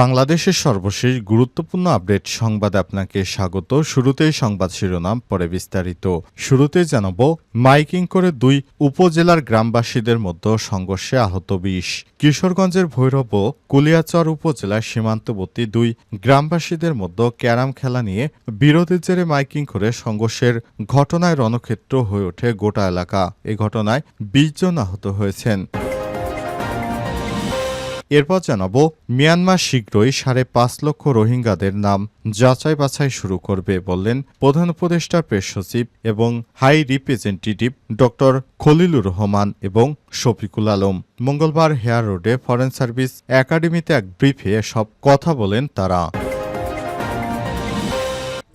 বাংলাদেশের সর্বশেষ গুরুত্বপূর্ণ আপডেট সংবাদ আপনাকে স্বাগত। শুরুতেই সংবাদ শিরোনাম, পরে বিস্তারিত। শুরুতে জানাব, মাইকিং করে দুই উপজেলার গ্রামবাসীদের মধ্যে সংঘর্ষে আহত বিশ। কিশোরগঞ্জের ভৈরব ও কুলিয়াচর উপজেলার সীমান্তবর্তী দুই গ্রামবাসীদের মধ্যে ক্যারাম খেলা নিয়ে বিরোধের জেরে মাইকিং করে সংঘর্ষের ঘটনায় রণক্ষেত্র হয়ে ওঠে গোটা এলাকা। এ ঘটনায় বিশ জন আহত হয়েছেন। এরপর জানাব, মিয়ানমার শীঘ্রই সাড়ে পাঁচ লক্ষ রোহিঙ্গাদের নাম যাচাই বাছাই শুরু করবে বললেন প্রধান উপদেষ্টার প্রেস সচিব এবং high representative doctor Khalilur Rahman এবং শফিকুল আলম। মঙ্গলবার হেয়ার রোডে ফরেন সার্ভিস একাডেমিতে এক ব্রিফে সব কথা বলেন তারা।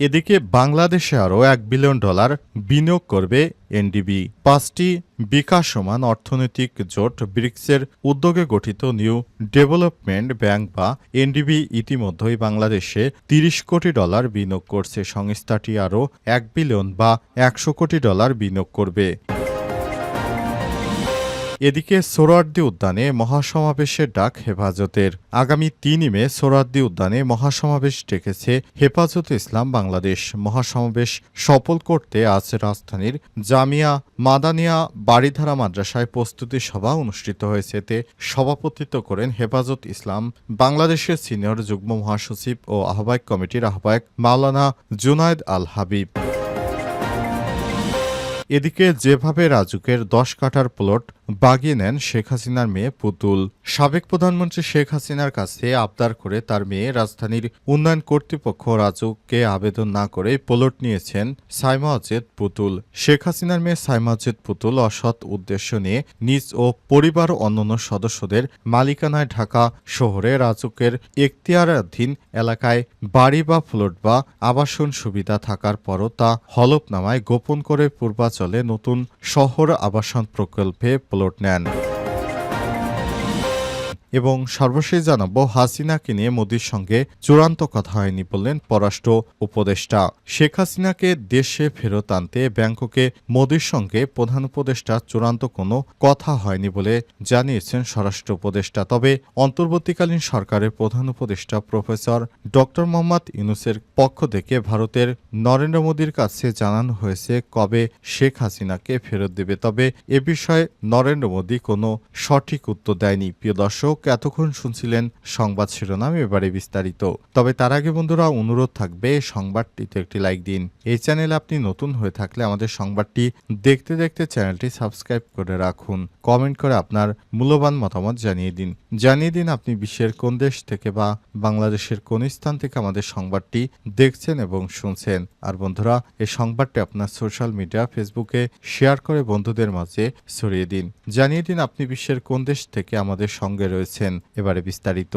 এদিকে বাংলাদেশে আরও এক বিলিয়ন ডলার বিনিয়োগ করবে এনডিবি। পাঁচটি বিকাশমান অর্থনৈতিক জোট ব্রিক্সের উদ্যোগে গঠিত নিউ ডেভেলপমেন্ট ব্যাংক বা এনডিবি ইতিমধ্যেই বাংলাদেশে তিরিশ কোটি ডলার বিনিয়োগ করছে। সংস্থাটি আরও এক বিলিয়ন বা একশো কোটি ডলার বিনিয়োগ করবে। এদিকে সোহরাওয়ার্দী উদ্যানে মহাসমাবেশের ডাক হেফাজতের আগামী তিনই মে সোহরাওয়ার্দী উদ্যানে মহাসমাবেশ ডেকেছে হেফাজত ইসলাম বাংলাদেশ। মহাসমাবেশ সফল করতে আজ রাজধানীর জামিয়া মাদানিয়া বাড়িধারা মাদ্রাসায় প্রস্তুতি সভা অনুষ্ঠিত হয়েছে। এতে সভাপতিত্ব করেন হেফাজত ইসলাম বাংলাদেশের সিনিয়র যুগ্ম মহাসচিব ও আহ্বায়ক কমিটির আহ্বায়ক মাওলানা জুনায়দ আল হাবিব। এদিকে যেভাবে রাজুকের দশ কাঠার প্লট বাগিয়ে নেন শেখ হাসিনার মেয়ে পুতুল। সাবেক প্রধানমন্ত্রী শেখ হাসিনার কাছে আবদার করে তার মেয়ে রাজধানীর উন্নয়ন কর্তৃপক্ষ রাজুককে আবেদন না করে প্লট নিয়েছেন সাইমা অজেদ পুতুল। শেখ হাসিনার মেয়ে সাইমা অজেদ পুতুল অসৎ উদ্দেশ্য নিয়ে নিজ ও পরিবার অন্যান্য সদস্যদের মালিকানায় ঢাকা শহরে রাজুকের এখতিয়ারাধীন এলাকায় বাড়ি বা প্লট বা আবাসন সুবিধা থাকার পরও তা হলফনামায় গোপন করে পূর্বাচলে নতুন শহর আবাসন প্রকল্পে প্লট নেন এবং সর্বশেষ জানাব, হাসিনাকে নিয়ে মোদীর সঙ্গে চূড়ান্ত কথা হয়নি বললেন পররাষ্ট্র উপদেষ্টা। শেখ হাসিনাকে দেশে ফেরত আনতে ব্যাংককে মোদীর সঙ্গে প্রধান উপদেষ্টা চূড়ান্ত কোনো কথা হয়নি বলে জানিয়েছেন স্বরাষ্ট্র উপদেষ্টা। তবে অন্তর্বর্তীকালীন সরকারের প্রধান উপদেষ্টা প্রফেসর ডক্টর মোহাম্মদ ইউনুসের পক্ষ থেকে ভারতের নরেন্দ্র মোদীর কাছে জানানো হয়েছে কবে শেখ হাসিনাকে ফেরত দেবে। তবে এ বিষয়ে নরেন্দ্র মোদী কোনো সঠিক উত্তর দেয়নি। প্রিয় দর্শক এতক্ষণ শুনছিলেন সংবাদ শিরোনাম, এবারে বিস্তারিত। তবে তার আগে বন্ধুরা, অনুরোধ থাকবে সংবাদটিতে একটি লাইক দিন। এই চ্যানেলে আপনি নতুন হয়ে থাকলে আমাদের সংবাদটি দেখতে দেখতে চ্যানেলটি সাবস্ক্রাইব করে রাখুন। কমেন্ট করে আপনার মূল্যবান মতামত জানিয়ে দিন। জানিয়ে দিন আপনি বিশ্বের কোন দেশ থেকে বা বাংলাদেশের কোন স্থান থেকে আমাদের সংবাদটি দেখছেন এবং শুনছেন। আর বন্ধুরা, এই সংবাদটি আপনার সোশ্যাল মিডিয়া, ফেসবুকে শেয়ার করে বন্ধুদের মাঝে ছড়িয়ে দিন। জানিয়ে দিন আপনি বিশ্বের কোন দেশ থেকে আমাদের সঙ্গে রয়েছেন এবারে বিস্তারিত।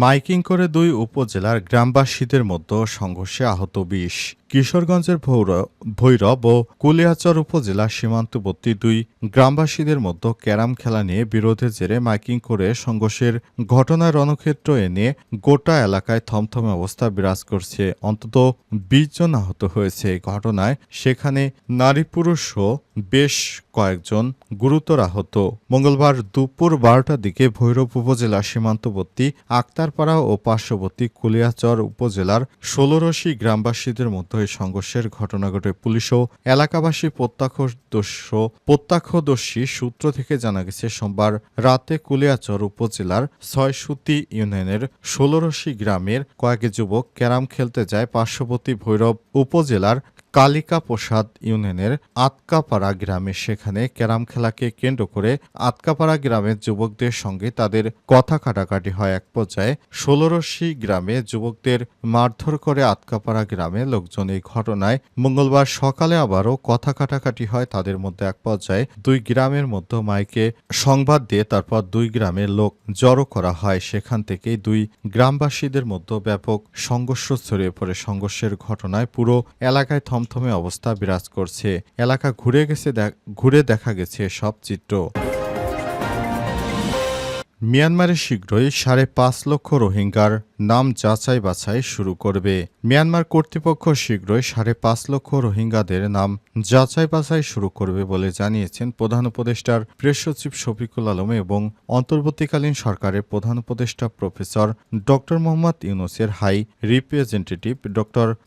মাইকিং করে দুই উপজেলার গ্রামবাসীদের মধ্যে সংঘর্ষে আহত বিশ। কিশোরগঞ্জের ভৈর- ভৈরব ও কুলিয়াচর উপজেলার সীমান্তবর্তী দুই গ্রামবাসীদের মধ্যে ক্যারাম খেলা নিয়ে বিরোধের জেরে মাইকিং করে সংঘর্ষের ঘটনায় রণক্ষেত্র এনে গোটা এলাকায় থমথমে অবস্থা বিরাজ করছে। অন্তত বিশ জন আহত হয়েছে এই ঘটনায়। সেখানে নারী পুরুষও বেশ কয়েকজন গুরুতর আহত। মঙ্গলবার দুপুর বারোটার দিকে ভৈরব উপজেলার সীমান্তবর্তী আক্তারপাড়া ও পার্শ্ববর্তী কুলিয়াচর উপজেলার ষোলরশি গ্রামবাসীদের মধ্যে এই সংঘর্ষের ঘটনা ঘটে। পুলিশ ও এলাকাবাসী প্রত্যক্ষদর্শ, প্রত্যক্ষদর্শী সূত্র থেকে জানা গেছে, সোমবার রাতে কুলিয়াচর উপজেলার ছয়সুতি ইউনিয়নের ষোলরশি গ্রামের কয়েক যুবক ক্যারাম খেলতে যায় পার্শ্ববর্তী ভৈরব উপজেলার কালিকা প্রসাদ ইউনিয়নের আতকাপাড়া গ্রামে সেখানে ক্যারাম খেলাকে কেন্দ্র করে আতকাপাড়া গ্রামের যুবকদের সঙ্গে তাদের কথা কাটাকাটি হয়। এক পর্যায়ে ষোলরশি গ্রামে যুবকদের মারধর করে আতকাপাড়া গ্রামে লোকজন এই ঘটনায় মঙ্গলবার সকালে আবারও কথা কাটাকাটি হয় তাদের মধ্যে। এক পর্যায়ে দুই গ্রামের মধ্যে মাইকে সংবাদ দিয়ে তারপর দুই গ্রামের লোক জড়ো করা হয়। সেখান থেকেই দুই গ্রামবাসীদের মধ্যে ব্যাপক সংঘর্ষ ছড়িয়ে পড়ে। সংঘর্ষের ঘটনায় পুরো এলাকায় থমথমে অবস্থা বিরাজ করছে। এলাকা ঘুরে গেছে ঘুরে দেখা গেছে সব চিত্র। মিয়ানমারে শীঘ্রই সাড়ে পাঁচ লক্ষ রোহিঙ্গার নাম যাচাই বাছাই শুরু করবে। মিয়ানমার কর্তৃপক্ষ শীঘ্রই সাড়ে পাঁচ লক্ষ রোহিঙ্গাদের নাম যাচাই বাছাই শুরু করবে বলে জানিয়েছেন প্রধান উপদেষ্টার প্রেস সচিব শফিকুল আলম এবং অন্তর্বর্তীকালীন সরকারের প্রধান উপদেষ্টা প্রফেসর ড মোহাম্মদ ইউনুসের হাই রিপ্রেজেন্টেটিভ ড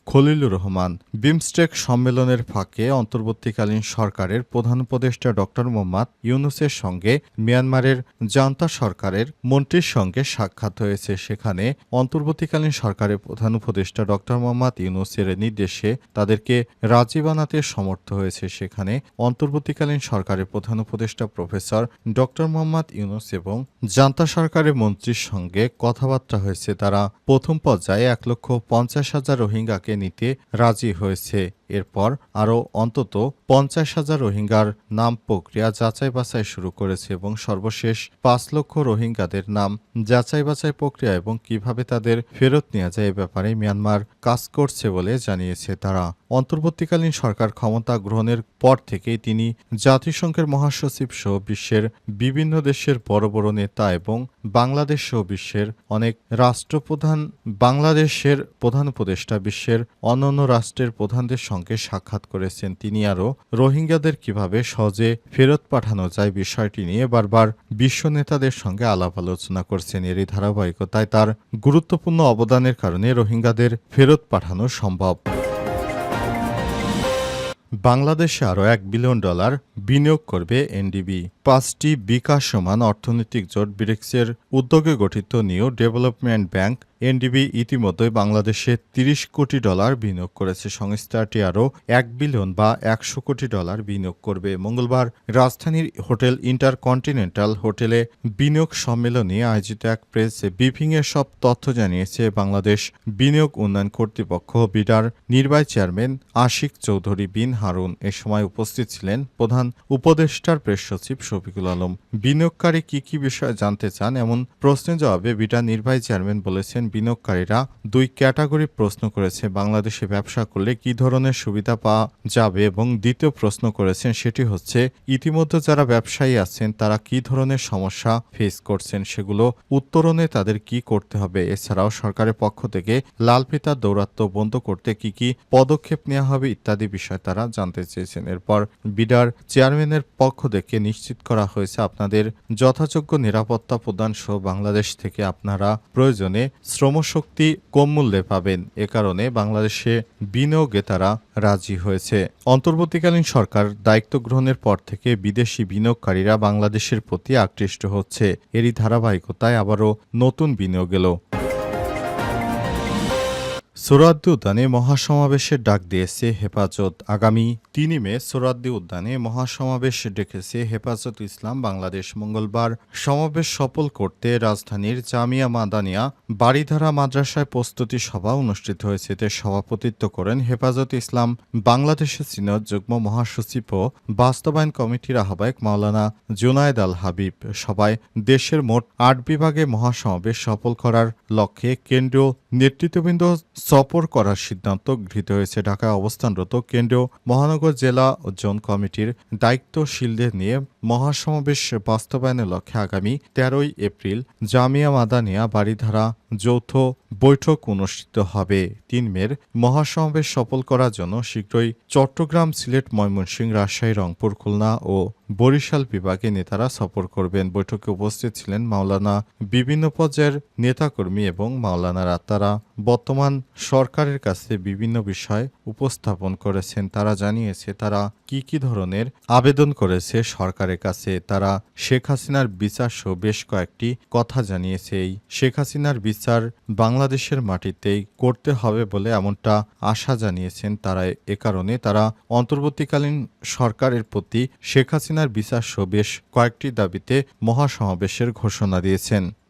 খলিলুর রহমান। বিমস্টেক সম্মেলনের ফাঁকে অন্তর্বর্তীকালীন সরকারের প্রধান উপদেষ্টা ড মোহাম্মদ ইউনুসের সঙ্গে মিয়ানমারের জান্তা সরকারের মন্ত্রীর সঙ্গে সাক্ষাৎ হয়েছে। সেখানে অন্তর্বর্তীকালীন সরকারের প্রধান উপদেষ্টা ড. মোহাম্মদ ইউনুসের নির্দেশে তাদেরকে রাজি বানাতে সমর্থ হয়েছে। সেখানে অন্তর্বর্তীকালীন সরকারের প্রধান উপদেষ্টা প্রফেসর ড. মোহাম্মদ ইউনুস এবং জান্তা সরকারের মন্ত্রীর সঙ্গে কথাবার্তা হয়েছে। তারা প্রথম পর্যায়ে এক লক্ষ পঞ্চাশ হাজার রোহিঙ্গাকে নিতে রাজি হয়েছে। এরপর আরও অন্তত পঞ্চাশ হাজার রোহিঙ্গার নাম প্রক্রিয়া যাচাই বাছাই শুরু করেছে এবং সর্বশেষ পাঁচ লক্ষ রোহিঙ্গাদের নাম যাচাই বাছাই প্রক্রিয়া এবং কীভাবে তাদের ফেরত নেওয়া যায় এ ব্যাপারে মিয়ানমার কাজ করছে বলে জানিয়েছে তারা। অন্তর্বর্তীকালীন সরকার ক্ষমতা গ্রহণের পর থেকেই তিনি জাতিসংঘের মহাসচিব সহ বিশ্বের বিভিন্ন দেশের বড় বড় নেতা এবং বাংলাদেশ সহ বিশ্বের অনেক রাষ্ট্রপ্রধান, বাংলাদেশের প্রধান উপদেষ্টা, বিশ্বের অন্যান্য রাষ্ট্রের প্রধানদের সঙ্গে সাক্ষাৎ করেছেন। তিনি আরও, রোহিঙ্গাদের কীভাবে সহজে ফেরত পাঠানো যায় বিষয়টি নিয়ে বারবার বিশ্ব নেতাদের সঙ্গে আলাপ আলোচনা করছেন। এরই ধারাবাহিকতায় তার গুরুত্বপূর্ণ অবদানের কারণে রোহিঙ্গাদের ফেরত পাঠানো সম্ভব। বাংলাদেশে আরও এক বিলিয়ন ডলার বিনিয়োগ করবে এনডিবি। পাঁচটি বিকাশমান অর্থনৈতিক জোট ব্রিক্সের উদ্যোগে গঠিত নিউ ডেভেলপমেন্ট ব্যাংক এনডিবি ইতিমধ্যে বাংলাদেশে ৩০ কোটি ডলার বিনিয়োগ করেছে। সংস্থাটি আরও এক বিলিয়ন বা একশো কোটি ডলার বিনিয়োগ করবে। মঙ্গলবার রাজধানীর হোটেল ইন্টারকন্টিনেন্টাল হোটেলে বিনিয়োগ সম্মেলনে আয়োজিত এক প্রেস ব্রিফিংয়ে সব তথ্য জানিয়েছে বাংলাদেশ বিনিয়োগ উন্নয়ন কর্তৃপক্ষ। বিডার নির্বাহী চেয়ারম্যান আশিক চৌধুরী বিন হারুন এ সময় উপস্থিত ছিলেন। প্রধান উপদেষ্টার প্রেস সচিব শফিকুল আলম। বিনিয়োগকারী কি কি বিষয়ে জানতে চান এমন প্রশ্নের জবাবে বিডার নির্বাহী চেয়ারম্যান বলেছেন বিনিয়োগকারীরা দুই ক্যাটাগরি প্রশ্ন করেছে, বাংলাদেশে ব্যবসা করলে কি ধরনের সুবিধা পাওয়া যাবে? এবং দ্বিতীয় প্রশ্ন করেছেন, সেটি হচ্ছে, ইতিমধ্যে যারা ব্যবসায়ী আছেন, তারা কি ধরনের সমস্যা ফেস করছেন? সেগুলো উত্তরণে তাদের কি করতে হবে? এছাড়াও সরকারের পক্ষ থেকে লাল ফিতার দৌরাত্ম্য বন্ধ করতে কি কি পদক্ষেপ নেওয়া হবে ইত্যাদি বিষয় তারা জানতে চেয়েছেন। এরপর বিডার চেয়ারম্যানের পক্ষ থেকে নিশ্চিত করা হয়েছে, আপনাদের যথাযোগ্য নিরাপত্তা প্রদান সহ বাংলাদেশ থেকে আপনারা প্রয়োজনে শ্রমশক্তি কম মূল্যে পাবেন। এ কারণে বাংলাদেশে বিনিয়োগে তারা রাজি হয়েছে। অন্তর্বর্তীকালীন সরকার দায়িত্ব গ্রহণের পর থেকে বিদেশি বিনিয়োগকারীরা বাংলাদেশের প্রতি আকৃষ্ট হচ্ছে। এরই ধারাবাহিকতায় আবারও নতুন বিনিয়োগ এলো। সোরাদ্দি উদ্যানে মহাসমাবেশের ডাক দিয়েছে হেফাজত। আগামী তিন মে সোরাদ্দি উদ্যানে মহাসমাবেশ ডেকেছে হেফাজত ইসলাম বাংলাদেশ। মঙ্গলবার সমাবেশ সফল করতে রাজধানীর জামিয়া মাদানিয়া বাড়িধারা মাদ্রাসায় প্রস্তুতি সভা অনুষ্ঠিত হয়েছে। এতে সভাপতিত্ব করেন হেফাজত ইসলাম বাংলাদেশের সিনিয়র যুগ্ম মহাসচিব ও বাস্তবায়ন কমিটির আহ্বায়ক মাওলানা জুনায়েদ আল হাবিব। সবাই দেশের মোট আট বিভাগে মহাসমাবেশ সফল করার লক্ষ্যে কেন্দ্রীয় নেতৃত্ববৃন্দ সফর করার সিদ্ধান্ত গৃহীত হয়েছে। ঢাকায় অবস্থানরত কেন্দ্রীয় মহানগর জেলা জোন কমিটির দায়িত্বশীলদের নিয়ে মহাসমাবেশ বাস্তবায়নের লক্ষ্যে আগামী তেরোই এপ্রিল জামিয়া মাদানিয়া বাড়িধারা যৌথ বৈঠক অনুষ্ঠিত হবে। তিন মের মহাসমাবেশ সফল করার জন্য শীঘ্রই চট্টগ্রাম, সিলেট, ময়মনসিংহ, রাজশাহী, রংপুর, খুলনা ও বরিশাল বিভাগে নেতারা সফর করবেন। বৈঠকে উপস্থিত ছিলেন মাওলানা বিভিন্ন পর্যায়ের নেতাকর্মী এবং মাওলানারা তারা বর্তমান সরকারের কাছে বিভিন্ন বিষয় উপস্থাপন করেছেন। তারা জানিয়েছে, তারা কি কি ধরনের আবেদন করেছে সরকারের কাছে তারা শেখ হাসিনার বিচার সহ বেশ কয়েকটি কথা জানিয়েছে। এই শেখ হাসিনার বিচার বাংলাদেশের মাটিতেই করতে হবে বলে এমনটা আশা জানিয়েছেন তারা। এ কারণে তারা অন্তর্বর্তীকালীন সরকারের প্রতি শেখ হাসিনার বিচার সহ বেশ কয়েকটি দাবিতে মহাসমাবেশের ঘোষণা দিয়েছেন।